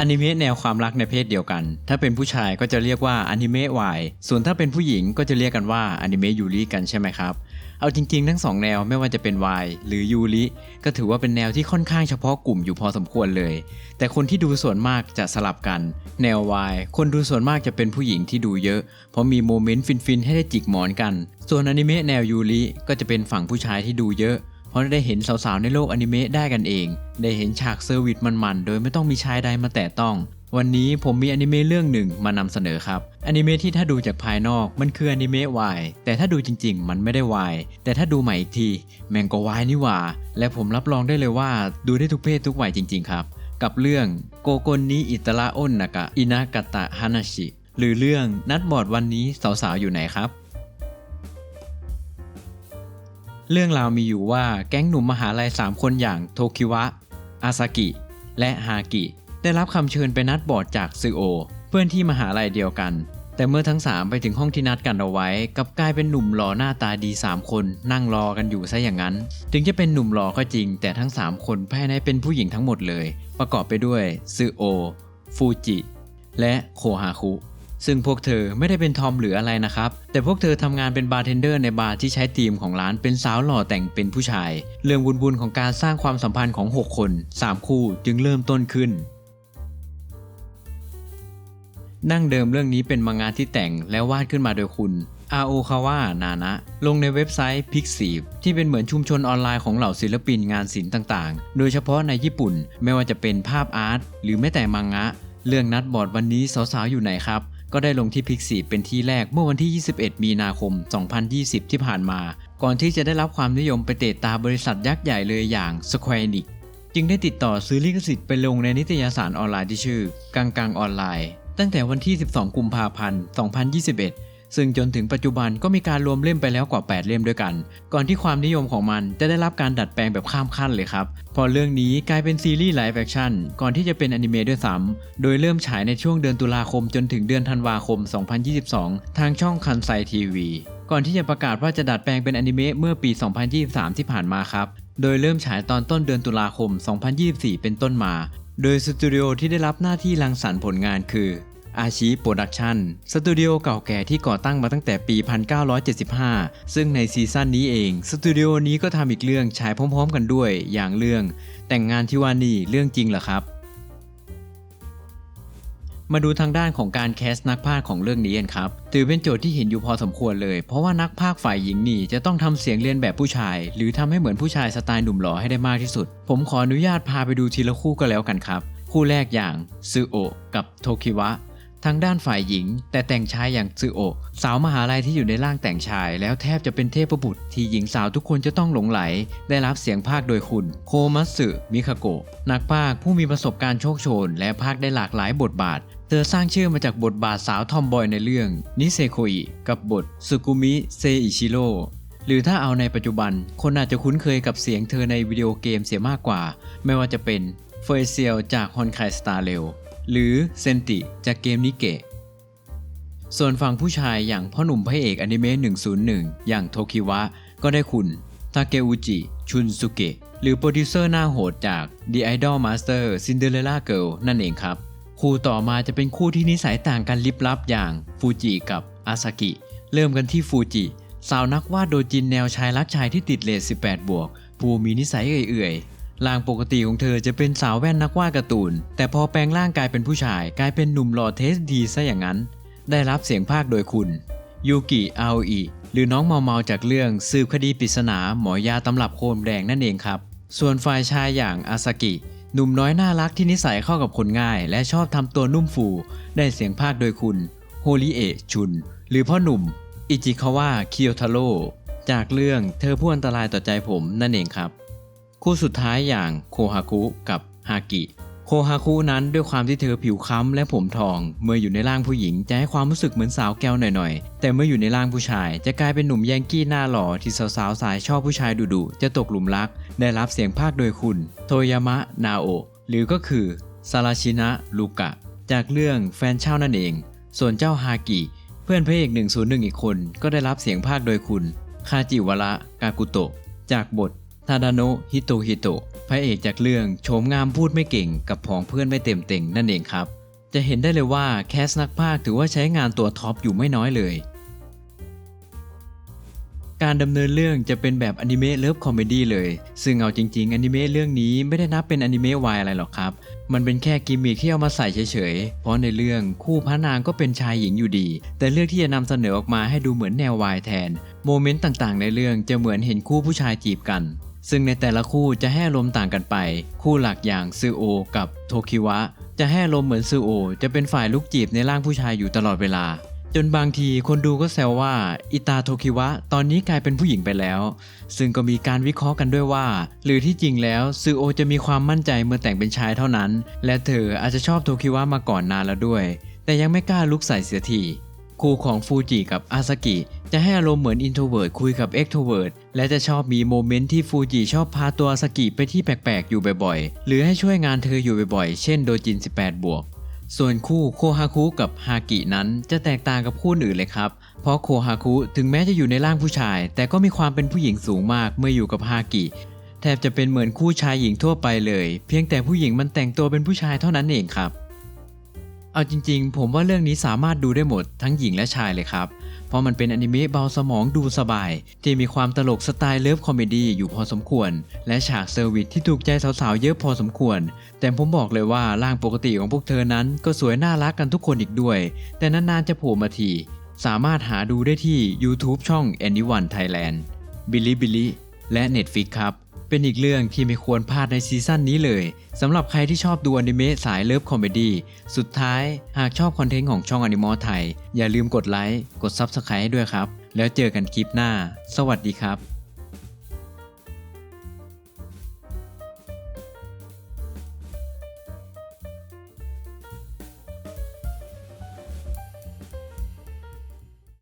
อนิเมะแนวความรักในเพศเดียวกัน ถ้าเป็นผู้ชายก็จะเรียกว่าอนิเมะวาย ส่วนถ้าเป็นผู้หญิงก็จะเรียกกันว่าอนิเมะยูริกันใช่ไหมครับ เอาจริงๆ ทั้งสองแนวไม่ว่าจะเป็นวายหรือยูริก็ถือว่าเป็นแนวที่ค่อนข้างเฉพาะกลุ่มอยู่พอสมควรเลย แต่คนที่ดูส่วนมากจะสลับกัน แนววายคนดูส่วนมากจะเป็นผู้หญิงที่ดูเยอะ เพราะมีโมเมนต์ฟินๆให้ได้จิกหมอนกัน ส่วนอนิเมะแนวยูริก็จะเป็นฝั่งผู้ชายที่ดูเยอะ ราะได้เห็นสาวๆในโลกอนิเมะได้กันเอง ได้เห็นฉากเซอร์วิสมันๆ โดยไม่ต้องมีชายใดมาแตะต้อง วันนี้ผมมีอนิเมะเรื่องหนึ่งมานำเสนอครับอนิเมะที่ถ้าดูจากภายนอกมันคืออนิเมะวายแต่ถ้าดูจริง ๆ มันไม่ได้วายแต่ถ้าดูใหม่อีกที แม่งก็วายนี่หว่า และผมรับรองได้เลยว่าดูได้ทุกเพศทุกวัยจริง ๆ ครับ กับเรื่องโกโกนนิอิตระอ้นนากะอินากาตะฮานาชิหรือเรื่องนัดบอดวันนี้สาวๆอยู่ไหนครับ เรื่องราวมีอยู่ว่าแก๊งหนุ่มมหาลัย 3 คนอย่างโทคิวะ อาซากิ และฮากิ ได้รับคำเชิญไปนัดบอร์ดจากซึโอ เพื่อนที่มหาลัยเดียวกัน แต่เมื่อทั้ง 3 ไปถึงห้องที่นัดกันเอาไว้กับกลายเป็นหนุ่มหล่อหน้าตาดี 3 คนนั่งรอกันอยู่ซะอย่างนั้น ถึงจะเป็นหนุ่มหล่อก็จริง แต่ทั้ง 3 คนภายในเป็นผู้หญิงทั้งหมดเลย ประกอบไปด้วยซึโอ ฟูจิ และโคฮาคุ ซึ่งพวกเธอไม่ได้เป็นทอมหรืออะไรนะครับ แต่พวกเธอทำงานเป็นบาร์เทนเดอร์ในบาร์ที่ใช้ทีมของร้านเป็นสาวหล่อแต่งเป็นผู้ชาย เรื่องบุญๆของการสร้างความสัมพันธ์ของ 6 คน 3 คู่จึงเริ่มต้นขึ้นนั่งเดิมเรื่องนี้เป็นมังงะที่แต่งและวาดขึ้นมาโดยคุณอาโอคาวะนานะ ลงในเว็บไซต์ Pixiv ที่เป็นเหมือนชุมชนออนไลน์ของเหล่าศิลปินงานศิลป์ต่างๆ โดยเฉพาะในญี่ปุ่น ไม่ว่าจะเป็นภาพอาร์ตหรือแม้แต่มังงะ เรื่องนัดบอร์ดวันนี้สาวๆอยู่ไหนครับ ก็ได้ลงที่พิกซีเป็นที่แรกเมื่อวันที่ 21 มีนาคม 2020 ที่ผ่านมา ก่อนที่จะได้รับความนิยมไปเตะตาบริษัทยักษ์ใหญ่เลยอย่าง Square Enix จึงได้ติดต่อซื้อลิขสิทธิ์ไปลงในนิตยสารออนไลน์ที่ชื่อ กังกังออนไลน์ ตั้งแต่วันที่ 12 กุมภาพันธ์ 2021 ซึ่งจนถึงปัจจุบันก็มีการรวมเล่มไปแล้วกว่า 8 เล่มด้วยกัน ก่อนที่ความนิยมของมันจะได้รับการดัดแปลงแบบข้ามขั้นเลยครับ พอเรื่องนี้กลายเป็นซีรีส์ไลฟ์แฟคชั่นก่อนที่จะเป็นอนิเมะด้วยซ้ำโดยเริ่มฉายในช่วงเดือนตุลาคมจนถึงเดือนธันวาคม 2022 ทางช่องคันไซทีวีก่อนที่จะประกาศว่าจะดัดแปลงเป็นอนิเมะเมื่อปี 2023 ที่ผ่านมาครับ โดยเริ่มฉายตอนต้นเดือนตุลาคม 2024 เป็นต้นมา โดยสตูดิโอที่ได้รับหน้าที่รังสรรค์ผลงานคือ อาชีโปรดักชันสตูดิโอเก่าแก่ที่ก่อตั้งมาตั้งแต่ปี 1975 ซึ่งในซีซั่นนี้เอง สตูดิโอนี้ก็ทำอีกเรื่องฉายพร้อมๆ กันด้วย อย่างเรื่อง แต่งงานที่ว่านี่เรื่องจริงเหรอครับ มาดูทางด้านของการแคสต์นักพากย์ของเรื่องนี้กันครับ ถือเป็นโจทย์ที่เห็นอยู่พอสมควรเลย เพราะว่านักพากย์ฝ่ายหญิงนี่จะต้องทำเสียงเรียนแบบผู้ชาย หรือทำให้เหมือนผู้ชายสไตล์หนุ่มหล่อให้ได้มากที่สุด ผมขออนุญาตพาไปดูทีละคู่ก็แล้วกันครับ คู่แรกอย่างซึโอะกับโทคิวะ ทางด้านฝ่ายหญิง แต่แต่งชายอย่างซึโอสาวมหาลัยที่อยู่ในร่างแต่งชาย แล้วแทบจะเป็นเทพบุตรที่หญิงสาวทุกคนจะต้องหลงไหล ได้รับเสียงภาคโดยคุณ โคมัตสึมิคาโกะนักภาคผู้มีประสบการณ์โชคโชน และภาคได้หลากหลายบทบาท เธอสร้างชื่อมาจากบทบาทสาวทอมบอยในเรื่องนิเซโคอิกับบทสุกุมิเซอิชิโร่หรือถ้าเอาในปัจจุบัน คนอาจจะคุ้นเคยกับเสียงเธอในวิดีโอเกมเสียมากกว่า ไม่ว่าจะเป็นเฟยเซียลจากฮอนไคสตาร์เรล หรือเซนติจากเกมนิเกะ ส่วนฝั่งผู้ชายอย่างพ่อหนุ่มพระเอกอนิเมะ101 อย่างโทคิวะ ก็ได้คุณทาเกอุจิ ชุนสุเกะ หรือโปรดิวเซอร์หน้าโหดจาก The Idol Master Cinderella Girl นั่นเองครับ คู่ต่อมาจะเป็นคู่ที่นิสัยต่างกันลิบลับอย่างฟูจิกับอาซากิ เริ่มกันที่ฟูจิ สาวนักวาดโดจินแนวชายรักชายที่ติดเลท18 บวก ผู้มีนิสัยเอื่อยๆ ร่างปกติของเธอจะเป็นสาวแว่นนักวาดการ์ตูน แต่พอแปลงร่างกายเป็นผู้ชายกลายเป็นหนุ่มหล่อเทสดีซะอย่างนั้น ได้รับเสียงภาคโดยคุณยูกิอาโออิหรือน้องเมาเมาจากเรื่องสืบคดีปริศนาหมอยาตำรับโคมแดงนั่นเองครับ ส่วนฝ่ายชายอย่างอาซากิหนุ่มน้อยน่ารักที่นิสัยเข้ากับคนง่าย และชอบทำตัวนุ่มฟู ได้เสียงภาคโดยคุณโฮริเอะชุน หรือพ่อหนุ่ม อิจิคาวะเคียวทาโร่จากเรื่องเธอผู้อันตรายต่อใจผมนั่นเองครับ คู่สุดท้ายอย่างโคฮาคุกับฮากิโคฮาคุนั้นด้วยความที่เธอผิวค้ำและผมทอง เมื่ออยู่ในร่างผู้หญิงจะให้ความรู้สึกเหมือนสาวแก้วหน่อยๆ แต่เมื่ออยู่ในร่างผู้ชาย จะกลายเป็นหนุ่มแยงกี้หน้าหล่อที่สาวๆสายชอบผู้ชายดุๆจะตกหลุมรัก ได้รับเสียงภาคโดยคุณ โทยามะนาโอหรือก็คือซาราชินะลูกะ จากเรื่องแฟนเช่านั่นเอง ส่วนเจ้าฮากิเพื่อนพระเอก 101 อีกคน ก็ได้รับเสียงภาคโดยคุณ คาจิวระกากุโตะจากบท ทาดาโนะฮิโตฮิโตะพระเอกจากเรื่องโฉมงามพูดไม่เก่งกับผองเพื่อนไม่เต็มเต็งนั่นเองครับ จะเห็นได้เลยว่าแคสนักพากย์ถือว่าใช้งานตัวท็อปอยู่ไม่น้อยเลย การดำเนินเรื่องจะเป็นแบบอนิเมะเลิฟคอมเมดี้เลย ซึ่งเอาจริงๆอนิเมะเรื่องนี้ไม่ได้นับเป็นอนิเมะวายอะไรหรอกครับ มันเป็นแค่กิมมิคที่เอามาใส่เฉยๆ เพราะในเรื่องคู่พระนางก็เป็นชายหญิงอยู่ดี แต่เลือกที่จะนำเสนอออกมาให้ดูเหมือนแนววายแทน โมเมนต์ต่างๆ ในเรื่องจะเหมือนเห็นคู่ผู้ชายจีบกัน ซึ่งในแต่ละคู่จะให้อารมต่างกันไป คู่หลักอย่างซือโอ กับโทคิวะ จะให้อารมเหมือนซือโอ จะเป็นฝ่ายลุกจีบในร่างผู้ชายอยู่ตลอดเวลา จนบางทีคนดูก็แซวว่าอิตาโทคิวะ ตอนนี้กลายเป็นผู้หญิงไปแล้ว ซึ่งก็มีการวิเคราะห์กันด้วยว่า หรือที่จริงแล้วซูโอจะมีความมั่นใจเมื่อแต่งเป็นชายเท่านั้น และเธออาจจะชอบโทคิวะมาก่อนนานแล้วด้วย แต่ยังไม่กล้าลุกใส่เสียที คู่ของฟูจิกับอาซากิจะให้อารมณ์เหมือนอินโทรเวิร์ดคุยกับเอ็กโทรเวิร์ดและจะชอบมีโมเมนต์ที่ฟูจิชอบพาตัวอาซากิไปที่แปลกๆ อยู่บ่อยๆ หรือให้ช่วยงานเธออยู่บ่อยๆ เช่นโดจิน 18 บวก ส่วนคู่โคฮาคุกับฮากินั้นจะแตกต่างกับคู่อื่นเลยครับ เพราะโคฮาคุถึงแม้จะอยู่ในร่างผู้ชาย แต่ก็มีความเป็นผู้หญิงสูงมากเมื่ออยู่กับฮากิแทบจะเป็นเหมือนคู่ชายหญิงทั่วไปเลย เพียงแต่ผู้หญิงมันแต่งตัวเป็นผู้ชายเท่านั้นเองครับ เอาจริงๆ ผมว่าเรื่องนี้สามารถดูได้หมดทั้งหญิงและชายเลยครับ เพราะมันเป็นอนิเมะเบาสมองดูสบาย ที่มีความตลกสไตล์เลิฟคอมเมดี้อยู่พอสมควร และฉากเซอร์วิสที่ถูกใจสาวๆ เยอะพอสมควร แต่ผมบอกเลยว่าร่างปกติของพวกเธอนั้นก็สวยน่ารักกันทุกคนอีกด้วย แต่นานๆจะโผล่มาที สามารถหาดูได้ที่ YouTube ช่อง Anyone Thailand Billy Billy และ Netflix ครับ เป็นอีกเรื่องที่ไม่ควรพลาดในซีซั่นนี้เลยสำหรับใครที่ชอบดูอนิเมะสายเลิฟคอมเมดี้สุดท้ายหากชอบคอนเทนต์ของช่องอนิมอไทย อย่าลืมกดไลค์กด Subscribe ให้ด้วยครับ แล้วเจอกันคลิปหน้า สวัสดีครับ